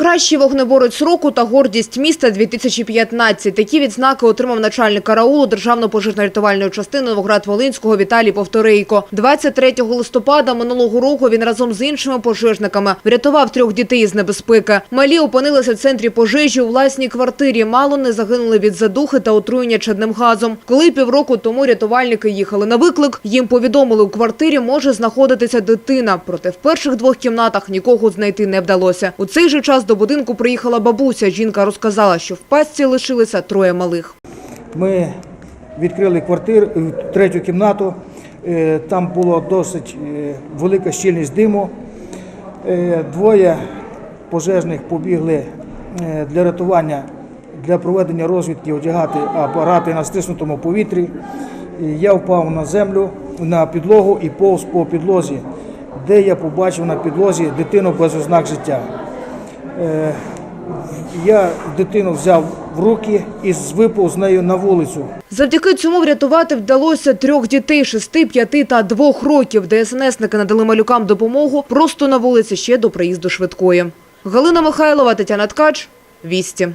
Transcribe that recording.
Кращий вогнеборець року та гордість міста 2015. Такі відзнаки отримав начальник караулу Державної пожежно-рятувальної частини Новоград-Волинського Віталій Повторейко. 23 листопада минулого року він разом з іншими пожежниками врятував трьох дітей із небезпеки. Малі опинилися в центрі пожежі у власній квартирі. Мало не загинули від задухи та отруєння чадним газом. Коли півроку тому рятувальники їхали на виклик, їм повідомили, у квартирі може знаходитися дитина. Проте в перших двох кімнатах нікого знайти не вдалося. У цей же час до будинку приїхала бабуся. Жінка розказала, що в пастці лишилися троє малих. Ми відкрили квартиру, е, третю кімнату. Е, Там була досить е, велика щільність диму. Двоє пожежних побігли для рятування, для проведення розвідки одягати апарати на стиснутому повітрі. Я впав на землю, на підлогу і повз по підлозі, де я побачив на підлозі дитину без ознак життя. Е, Я дитину взяв в руки і випав з нею на вулицю. Завдяки цьому врятувати вдалося трьох дітей – шести, п'яти та двох років. ДСНСники надали малюкам допомогу просто на вулиці ще до приїзду швидкої. Галина Михайлова, Тетяна Ткач. Вісті.